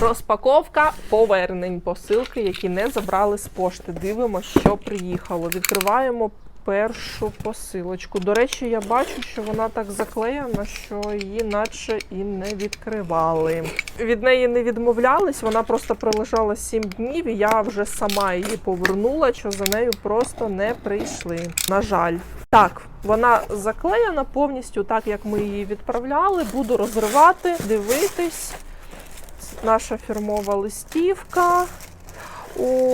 Розпаковка повернень посилки, які не забрали з пошти. Дивимося, що приїхало. Відкриваємо першу посилочку. До речі, я бачу, що вона так заклеєна, що її наче і не відкривали. Від неї не відмовлялись, вона просто пролежала 7 днів, і я вже сама її повернула, що за нею просто не прийшли. На жаль. Так, вона заклеєна повністю так, як ми її відправляли. Буду розривати, дивитись. Наша фірмова листівка.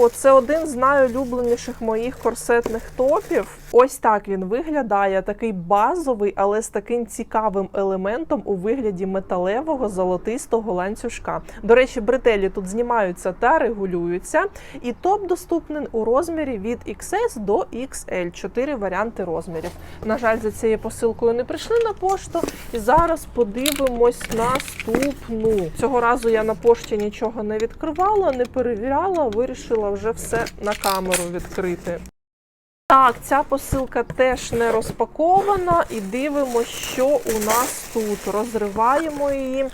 О, це один з найулюбленіших моїх корсетних топів. Ось так він виглядає, такий базовий, але з таким цікавим елементом у вигляді металевого золотистого ланцюжка. До речі, бретелі тут знімаються та регулюються. І топ доступний у розмірі від XS до XL. Чотири варіанти розмірів. На жаль, за цією посилкою не прийшли на пошту. І зараз подивимось наступну. Цього разу я на пошті нічого не відкривала, не перевіряла, вирішила вже все на камеру відкрити. Так, ця посилка теж не розпакована, і дивимося, що у нас тут. Розриваємо її.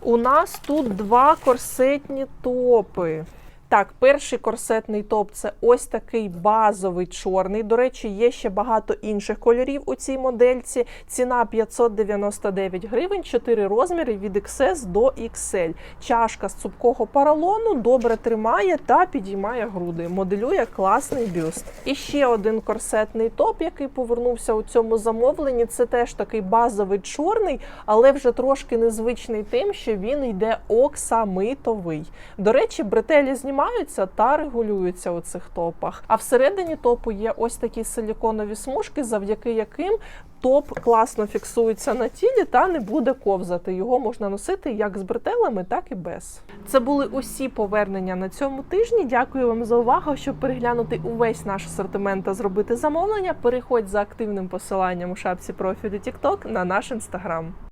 У нас тут два корсетні топи. Так, перший корсетний топ це ось такий базовий чорний. До речі, є ще багато інших кольорів у цій модельці. Ціна 599 гривень, 4 розміри від XS до XL. Чашка з цупкого поролону добре тримає та підіймає груди. Моделює класний бюст. І ще один корсетний топ, який повернувся у цьому замовленні. Це теж такий базовий чорний, але вже трошки незвичний тим, що він йде оксамитовий. До речі, бретелі знімаються та регулюються у цих топах. А всередині топу є ось такі силіконові смужки, завдяки яким топ класно фіксується на тілі та не буде ковзати. Його можна носити як з бретелями, так і без. Це були усі повернення на цьому тижні. Дякую вам за увагу. Щоб переглянути увесь наш асортимент та зробити замовлення, переходь за активним посиланням у шапці профілю TikTok на наш інстаграм.